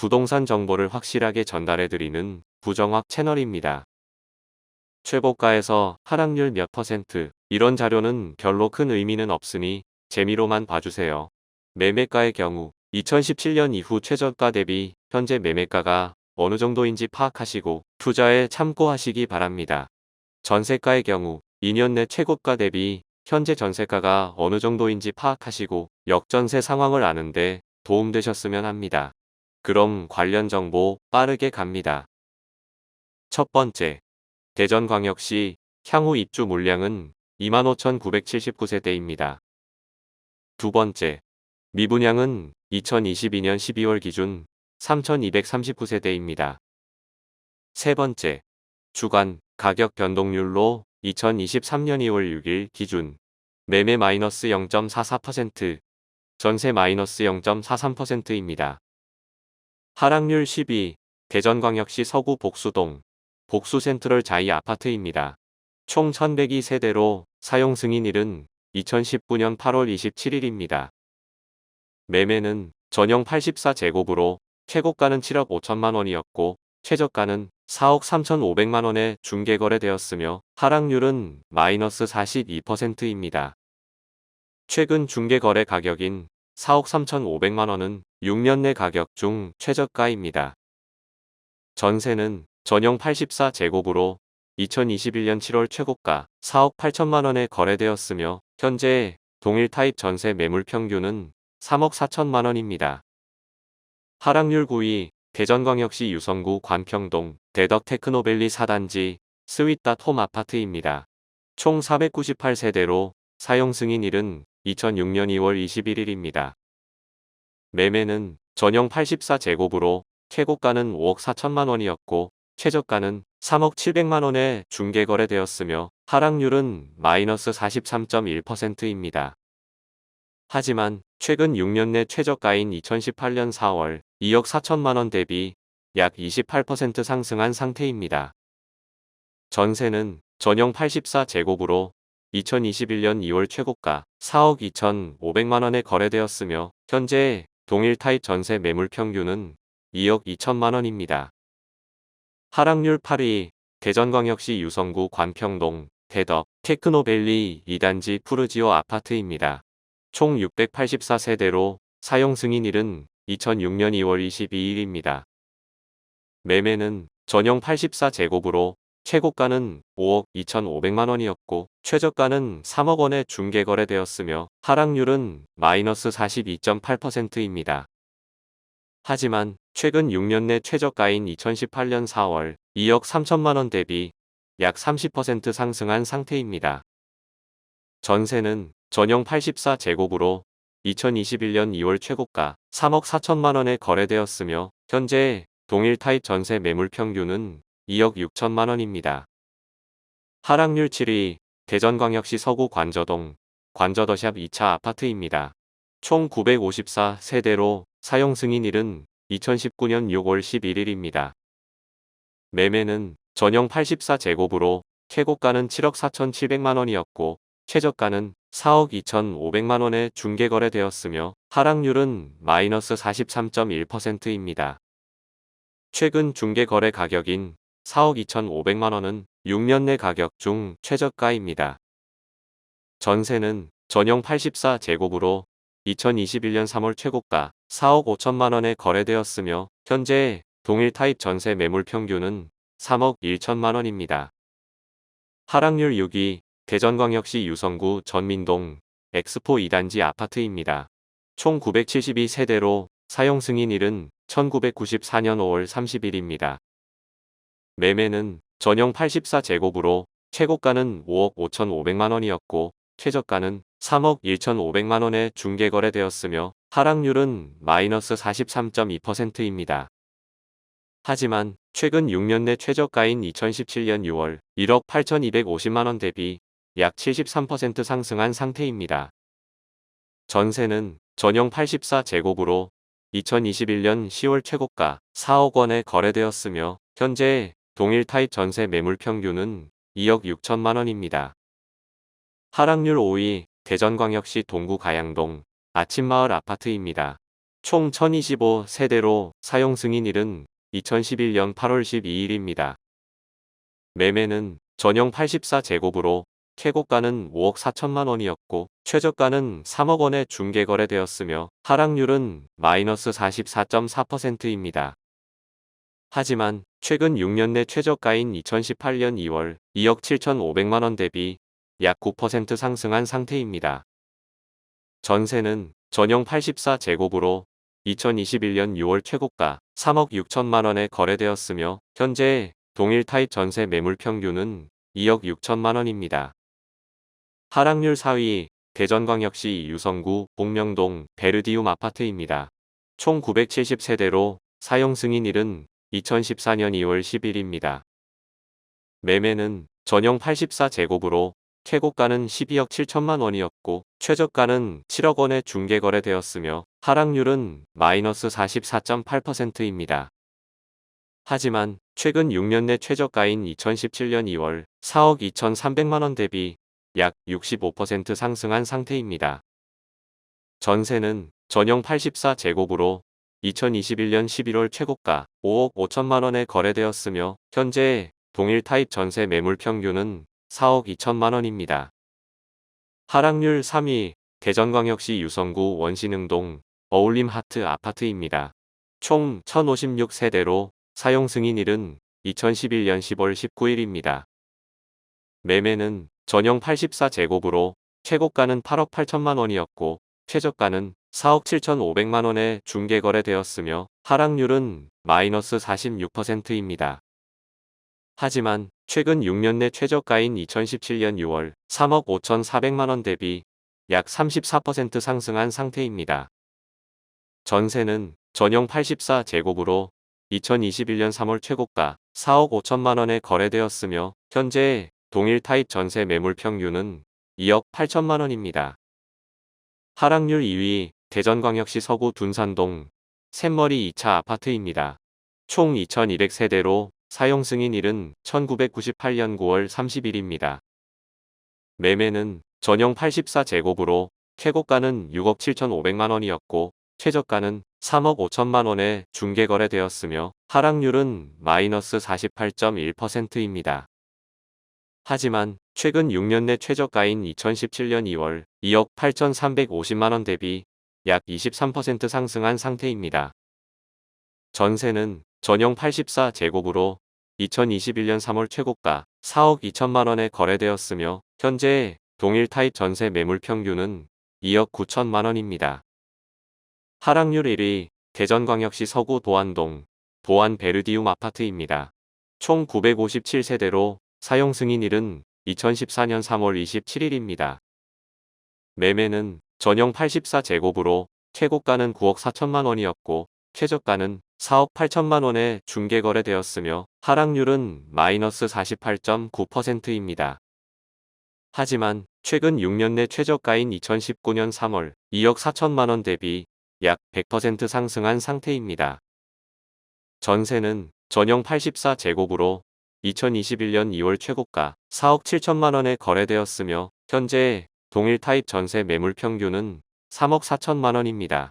부동산 정보를 확실하게 전달해드리는 부정확 채널입니다. 최고가에서 하락률 몇 퍼센트 이런 자료는 별로 큰 의미는 없으니 재미로만 봐주세요. 매매가의 경우 2017년 이후 최저가 대비 현재 매매가가 어느 정도인지 파악하시고 투자에 참고하시기 바랍니다. 전세가의 경우 2년 내 최고가 대비 현재 전세가가 어느 정도인지 파악하시고 역전세 상황을 아는데 도움되셨으면 합니다. 그럼 관련 정보 빠르게 갑니다. 첫 번째, 대전광역시 향후 입주 물량은 25,979세대입니다. 두 번째, 미분양은 2022년 12월 기준 3,239세대입니다. 세 번째, 주간 가격 변동률로 2023년 2월 6일 기준 매매 마이너스 0.44%, 전세 마이너스 0.43%입니다. 하락률 12, 대전광역시 서구 복수동, 복수센트럴 자이 아파트입니다. 총 1102 세대로 사용 승인일은 2019년 8월 27일입니다. 매매는 전용 84제곱으로 최고가는 7억 5천만 원이었고 최저가는 4억 3천5백만 원에 중개거래되었으며 하락률은 마이너스 42%입니다. 최근 중개거래 가격인 4억 3천5백만 원은 6년 내 가격 중 최저가입니다. 전세는 전용 84제곱으로 2021년 7월 최고가 4억 8천만 원에 거래되었으며 현재 동일 타입 전세 매물 평균은 3억 4천만 원입니다. 하락률 9위 대전광역시 유성구 관평동 대덕 테크노밸리 4단지 스윗닷 홈 아파트입니다. 총 498세대로 사용 승인 일은 2006년 2월 21일입니다. 매매는 전용 84제곱으로 최고가는 5억 4천만 원이었고 최저가는 3억 7백만 원에 중개 거래되었으며 하락률은 마이너스 43.1%입니다. 하지만 최근 6년 내 최저가인 2018년 4월 2억 4천만 원 대비 약 28% 상승한 상태입니다. 전세는 전용 84제곱으로 2021년 2월 최고가 4억 2천 5백만 원에 거래되었으며 현재 동일 타입 전세 매물 평균은 2억 2천만 원입니다. 하락률 8위 대전광역시 유성구 관평동 대덕 테크노밸리 2단지 푸르지오 아파트입니다. 총 684세대로 사용 승인일은 2006년 2월 22일입니다. 매매는 전용 84제곱으로 최고가는 5억 2천5백만 원이었고 최저가는 3억 원에 중개거래되었으며 하락률은 마이너스 42.8%입니다. 하지만 최근 6년 내 최저가인 2018년 4월 2억 3천만 원 대비 약 30% 상승한 상태입니다. 전세는 전용 84제곱으로 2021년 2월 최고가 3억 4천만 원에 거래되었으며 현재 동일 타입 전세 매물 평균은 2억 6천만 원입니다. 하락률 7위 대전광역시 서구 관저동 관저더샵 2차 아파트입니다. 총 954세대로 사용 승인 일은 2019년 6월 11일입니다. 매매는 전용 84제곱으로 최고가는 7억 4천7백만 원이었고 최저가는 4억 2천5백만 원에 중개 거래되었으며 하락률은 마이너스 43.1%입니다. 최근 중개 거래 가격인 4억 2천5백만 원은 6년 내 가격 중 최저가입니다. 전세는 전용 84제곱으로 2021년 3월 최고가 4억 5천만 원에 거래되었으며 현재 동일 타입 전세 매물 평균은 3억 1천만 원입니다. 하락률 6위 대전광역시 유성구 전민동 엑스포 2단지 아파트입니다. 총 972세대로 사용 승인일은 1994년 5월 30일입니다. 매매는 전용 84제곱으로 최고가는 5억 5천5백만 원이었고 최저가는 3억 1천5백만 원에 중개거래되었으며 하락률은 마이너스 43.2%입니다. 하지만 최근 6년 내 최저가인 2017년 6월 1억 8천2백오십만 원 대비 약 73% 상승한 상태입니다. 전세는 전용 84제곱으로 2021년 10월 최고가 4억 원에 거래되었으며 현재 동일 타입 전세 매물 평균은 2억 6천만 원입니다. 하락률 5위 대전광역시 동구 가양동 아침마을 아파트입니다. 총 1025 세대로 사용 승인일은 2011년 8월 12일입니다. 매매는 전용 84제곱으로 최고가는 5억 4천만 원이었고 최저가는 3억 원에 중개 거래되었으며 하락률은 마이너스 44.4%입니다. 하지만 최근 6년 내 최저가인 2018년 2월 2억 7천5백만 원 대비 약 9% 상승한 상태입니다. 전세는 전용 84제곱으로 2021년 6월 최고가 3억 6천만 원에 거래되었으며 현재 동일 타입 전세 매물 평균은 2억 6천만 원입니다. 하락률 4위 대전광역시 유성구 복명동 베르디움 아파트입니다. 총 970세대로 사용 승인 일은 2014년 2월 10일입니다. 매매는 전용 84제곱으로 최고가는 12억 7천만 원이었고 최저가는 7억 원에 중개 거래되었으며 하락률은 마이너스 44.8%입니다. 하지만 최근 6년 내 최저가인 2017년 2월 4억 2,300만 원 대비 약 65% 상승한 상태입니다. 전세는 전용 84제곱으로 2021년 11월 최고가 5억 5천만 원에 거래되었으며 현재 동일 타입 전세 매물 평균은 4억 2천만 원입니다. 하락률 3위 대전광역시 유성구 원신흥동 어울림 하트 아파트입니다. 총 1056세대로 사용 승인일은 2011년 10월 19일입니다. 매매는 전용 84제곱으로 최고가는 8억 8천만 원이었고 최저가는 4억 7천5백만 원에 중개 거래되었으며 하락률은 마이너스 46%입니다. 하지만 최근 6년 내 최저가인 2017년 6월 3억 5천4백만 원 대비 약 34% 상승한 상태입니다. 전세는 전용 84제곱으로 2021년 3월 최고가 4억 5천만 원에 거래되었으며 현재 동일 타입 전세 매물 평균은 2억 8천만 원입니다. 하락률 2위 대전광역시 서구 둔산동 샘머리 2차 아파트입니다. 총 2200세대로 사용 승인 일은 1998년 9월 30일입니다. 매매는 전용 84제곱으로 최고가는 6억 7천5백만 원이었고 최저가는 3억 5천만 원에 중개 거래되었으며 하락률은 마이너스 48.1%입니다. 하지만 최근 6년 내 최저가인 2017년 2월 2억 8천3백오십만 원 대비 약 23% 상승한 상태입니다. 전세는 전용 84제곱으로 2021년 3월 최고가 4억 2천만 원에 거래되었으며 현재 동일 타입 전세 매물 평균은 2억 9천만 원입니다. 하락률 1위 대전광역시 서구 도안동 도안 베르디움 아파트입니다. 총 957세대로 사용 승인일은 2014년 3월 27일입니다. 매매는 전용 84제곱으로 최고가는 9억 4천만 원이었고 최저가는 4억 8천만 원에 중개 거래되었으며 하락률은 마이너스 48.9%입니다. 하지만 최근 6년 내 최저가인 2019년 3월 2억 4천만 원 대비 약 100% 상승한 상태입니다. 전세는 전용 84제곱으로 2021년 2월 최고가 4억 7천만 원에 거래되었으며 현재 동일 타입 전세 매물 평균은 3억 4천만 원입니다.